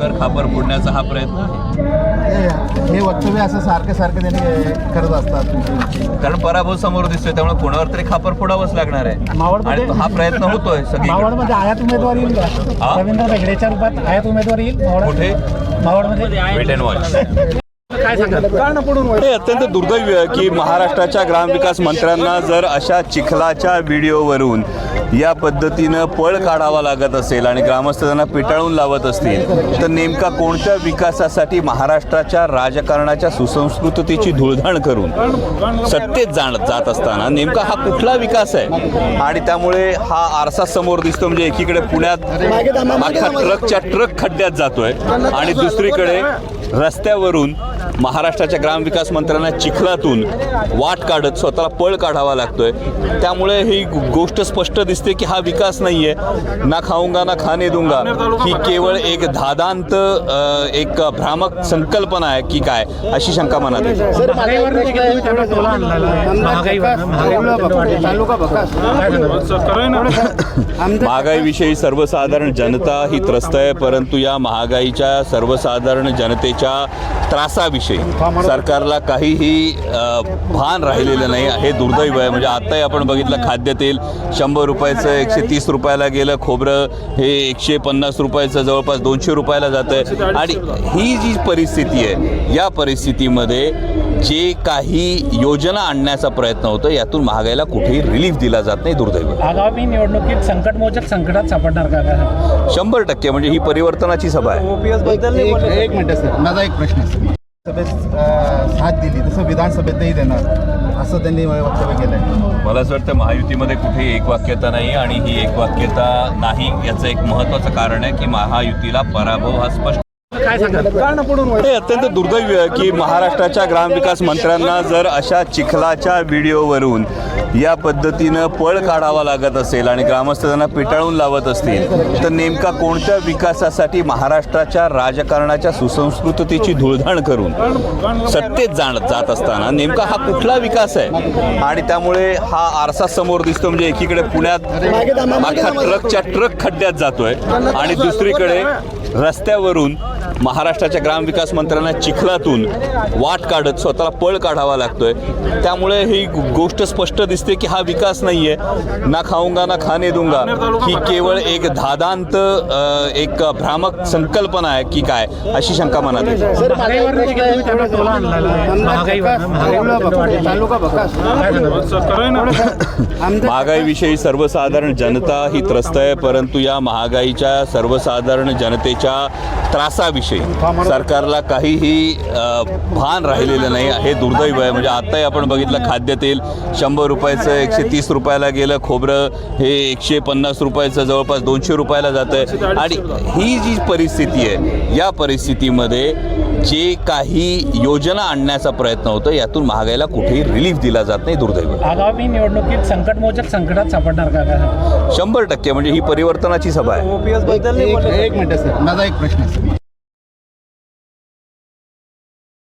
लवकर खापर फोडण्याचा हा प्रयत्न आहे. हे वक्तव्य असं सारखं सारखं त्यांनी करत असतात. कारण पराभव समोर दिसतोय त्यामुळे कोणावर तरी खापर फोडावंच लागणार आहे. आणि हा प्रयत्न होतोय सगळी मावळमध्ये आयात उमेदवार येईल हा? रवींद्र हेगडेच्या रूपात आयात उमेदवार येईल मावळ कुठे? मावळमध्ये. वेट अँड वॉच काय सांगाल? हे अत्यंत दुर्दैवी आहे की महाराष्ट्राच्या ग्रामविकास मंत्र्यांना जर अशा चिखलाच्या व्हिडिओवरून या पद्धतीनं पळ काढावा लागत असेल आणि ग्रामस्थ त्यांना पिटाळून लावत असतील तर नेमका कोणत्या विकासासाठी महाराष्ट्राच्या राजकारणाच्या सुसंस्कृततेची धुळधाण करून सत्तेत जाण जात असताना नेमका हा कुठला विकास आहे? आणि त्यामुळे हा आरसा समोर दिसतो म्हणजे एकीकडे पुण्यात अख्खा ट्रकच्या ट्रक खड्ड्यात जातोय आणि दुसरीकडे रस्त्यावरून महाराष्ट्राच्या ग्रामविकास मंत्र्यांना चिखलातून वाट काढत स्वतःला पळ काढावा लागतोय. त्यामुळे ही गोष्ट स्पष्ट दिसते की हा विकास नाहीये. ना खाऊंगा ना खाणे दूंगा. ही केवळ एक धादांत एक भ्रामक संकल्पना आहे की काय अशी शंका मनात आहे महागाईविषयी सर्वसाधारण जनता ही त्रस्त आहे परंतु या महागाईच्या सर्वसाधारण जनतेच्या त्रासाविषयी सरकारला काहीही भान राहिलेलं नाही हे दुर्दैव आहे. म्हणजे आताही आपण बघितलं खाद्यतेल शंभर रुपयाचं एकशे तीस रुपयाला गेलं खोबरं हे एकशे पन्नास रुपयाचं जवळपास दोनशे रुपयाला जातं आहे आणि ही जी परिस्थिती आहे या परिस्थितीमध्ये जे काही योजना आणण्याचा प्रयत्न होतो यातून महागाईला कुठेही रिलीफ दिला जात नाही दुर्दैव. आगामी निवडणुकीत संकटमोचक संकटात सापडणार का? शंभर टक्के म्हणजे ही परिवर्तनाची सभा आहे. एक एक मिनिट सर. माझा एक प्रश्न आहे सभेत अं, साथ दिली. तसं विधानसभेत नाही देणार. असं त्यांनी वक्तव्य केलं आहे मला असं वाटतं महायुतीमध्ये कुठेही एकवाक्यता नाही आणि ही एकवाक्यता नाही याचं एक महत्त्वाचं कारण आहे की महायुतीला पराभव हा स्पष्ट हे अत्यंत दुर्दैवी आहे की महाराष्ट्राच्या ग्रामविकास मंत्र्यांना जर अशा चिखलाच्या व्हिडिओवरून या पद्धतीनं पळ काढावा लागत असेल आणि ग्रामस्थ त्यांना पिटाळून लावत असतील तर नेमका कोणत्या विकासासाठी महाराष्ट्राच्या राजकारणाच्या सुसंस्कृततेची धुळधाण करून सत्तेत जाण जात असताना नेमका हा कुठला विकास आहे? आणि त्यामुळे हा आरसा समोर दिसतो म्हणजे एकीकडे पुण्यात अख्खा ट्रकच्या ट्रक खड्ड्यात जातोय आणि दुसरीकडे रस्त्यावरून महाराष्ट्राच्या ग्रामविकास मंत्र्यांना चिखलातून वाट काढत स्वतःला पळ काढावा लागतोय. त्यामुळे ही गोष्ट स्पष्ट दिसते की हा विकास नाहीये. ना खाऊंगा ना खाणे दूंगा. ही केवळ एक धादांत एक भ्रामक संकल्पना आहे की काय अशी शंका मनात आहे महागाईविषयी सर्वसाधारण जनता ही त्रस्त आहे परंतु या महागाईच्या सर्वसाधारण जनतेच्या त्रासाविषयी सरकारला काहीही भान राहिलेलं नाही. हे दुर्दैव आहे. म्हणजे आताही आपण बघितलं खाद्यतेल शंभर रुपयाचं एकशे तीस रुपयाला गेलं खोबरं हे एकशे पन्नास रुपयाचं जवळपास दोनशे रुपयाला जातं आहे आणि ही जी परिस्थिती आहे या परिस्थितीमध्ये जे काही योजना आणण्याचा प्रयत्न होतो यातून महागाईला कुठेही रिलीफ दिला जात नाही दुर्दैव. आगामी निवडणुकीत संकटमोचक संकटात सापडणार का? शंभर टक्के. म्हणजे ही परिवर्तनाची सभा आहे. एक एक मिनिट सर. माझा एक प्रश्न आहे